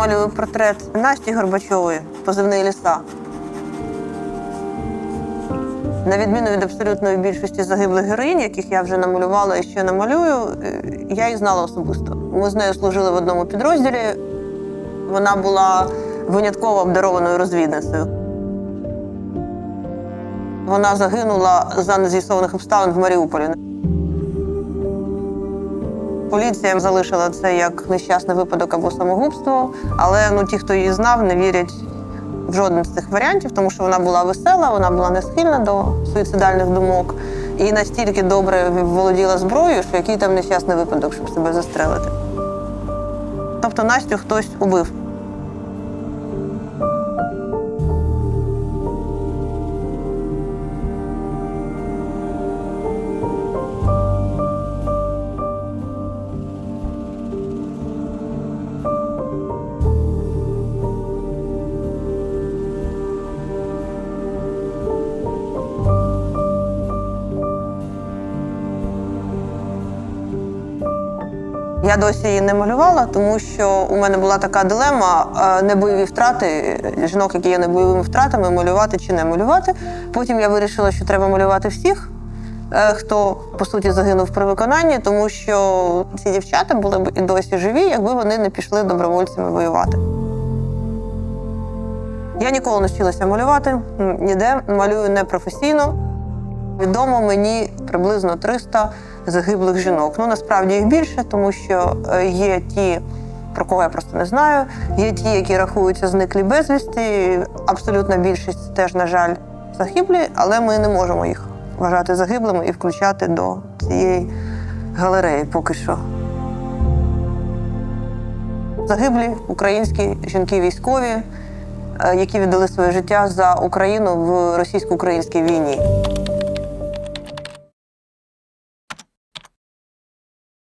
малюю портрет Насті Горбачової, позивний ліса. На відміну від абсолютної більшості загиблих героїнь, яких я вже намалювала і ще намалюю, е, я їх знала особисто. Ми з нею служили в одному підрозділі. Вона була винятково обдарованою розвідницею. Вона загинула за нез'ясованих обставин в Маріуполі. Поліція залишила це як нещасний випадок або самогубство, але ну, ті, хто її знав, не вірять в жоден з цих варіантів, тому що вона була весела, вона була не схильна до суїцидальних думок і настільки добре володіла зброєю, що який там нещасний випадок, щоб себе застрелити. Тобто Настю хтось убив. Я досі її не малювала, тому що у мене була така дилема е, небойові втрати е, жінок, які є небойовими втратами, малювати чи не малювати. Потім я вирішила, що треба малювати всіх, е, хто по суті загинув при виконанні, тому що ці дівчата були б і досі живі, якби вони не пішли добровольцями воювати. Я ніколи не вчилася малювати ніде, малюю непрофесійно. Відомо мені приблизно 300 загиблих жінок. Ну насправді їх більше, тому що е, є ті, про кого я просто не знаю. Є ті, які рахуються зниклі безвісті. Абсолютна більшість теж, на жаль, загиблі, але ми не можемо їх вважати загиблими і включати до цієї галереї поки що. Загиблі українські жінки військові, е, які віддали своє життя за Україну в російсько-українській війні.